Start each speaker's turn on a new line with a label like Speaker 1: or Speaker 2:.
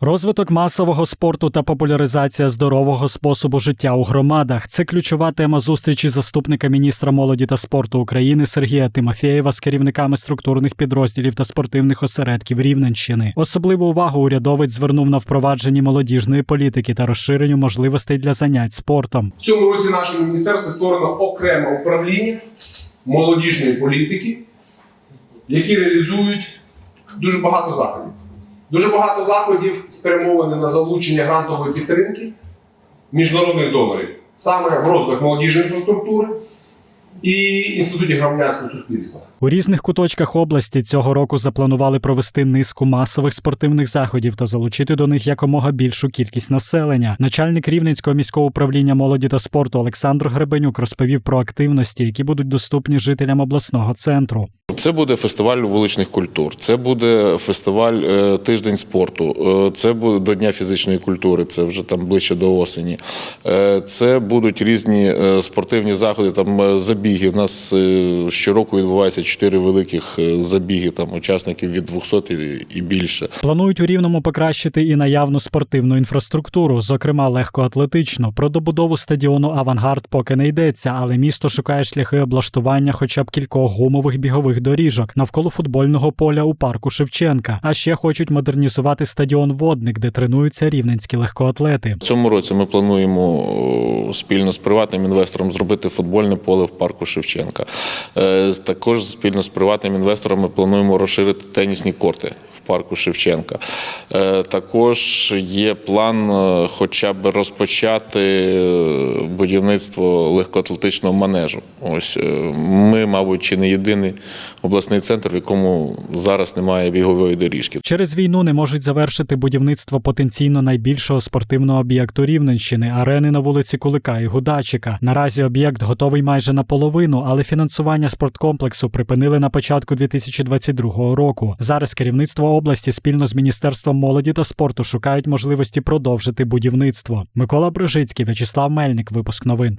Speaker 1: Розвиток масового спорту та популяризація здорового способу життя у громадах це ключова тема зустрічі заступника міністра молоді та спорту України Сергія Тимофєєва з керівниками структурних підрозділів та спортивних осередків Рівненщини. Особливу увагу урядовець звернув на впровадженні молодіжної політики та розширенню можливостей для занять спортом.
Speaker 2: В цьому році наше міністерство створено окреме управління молодіжної політики, які реалізують дуже багато заходів. Дуже багато заходів спрямовані на залучення грантової підтримки міжнародних донорів саме в розвиток молодіжної інфраструктури і інституті громадянського суспільства.
Speaker 1: У різних куточках області цього року запланували провести низку масових спортивних заходів та залучити до них якомога більшу кількість населення. Начальник Рівненського міського управління молоді та спорту Олександр Гребенюк розповів про активності, які будуть доступні жителям обласного центру.
Speaker 3: Це буде фестиваль вуличних культур, це буде фестиваль е, тиждень спорту, е, це буде до Дня фізичної культури, це вже там ближче до осені. Е, Це будуть різні спортивні заходи, там забіги. У нас щороку відбувається чотири великих забіги, там учасників від 200 і- і більше.
Speaker 1: Планують у рівному покращити і наявну спортивну інфраструктуру, зокрема легкоатлетичну. Про добудову стадіону Авангард поки не йдеться, але місто шукає шляхи облаштування хоча б кількох гумових бігових доріжок навколо футбольного поля у парку Шевченка. А ще хочуть модернізувати стадіон Водник, де тренуються рівненські легкоатлети.
Speaker 3: Цьому році ми плануємо спільно з приватним інвестором зробити футбольне поле в парку Шевченка. Е, Також спільно з приватним інвестором ми плануємо розширити тенісні корти в парку Шевченка. Е, Також є план е, хоча б розпочати е, будівництво легкоатлетичного манежу. Ось е, ми, мабуть, чи не єдиний обласний центр, в якому зараз немає бігової доріжки.
Speaker 1: Через війну не можуть завершити будівництво потенційно найбільшого спортивного об'єкту Рівненщини арени на вулиці Кулика і Гудачика. Наразі об'єкт готовий майже наполовину, але фінансування спорткомплексу припинили на початку 2022 року. Зараз керівництво області спільно з міністерством молоді та спорту шукають можливості продовжити будівництво. Микола Брижицький, В'ячеслав Мельник. Випуск новин.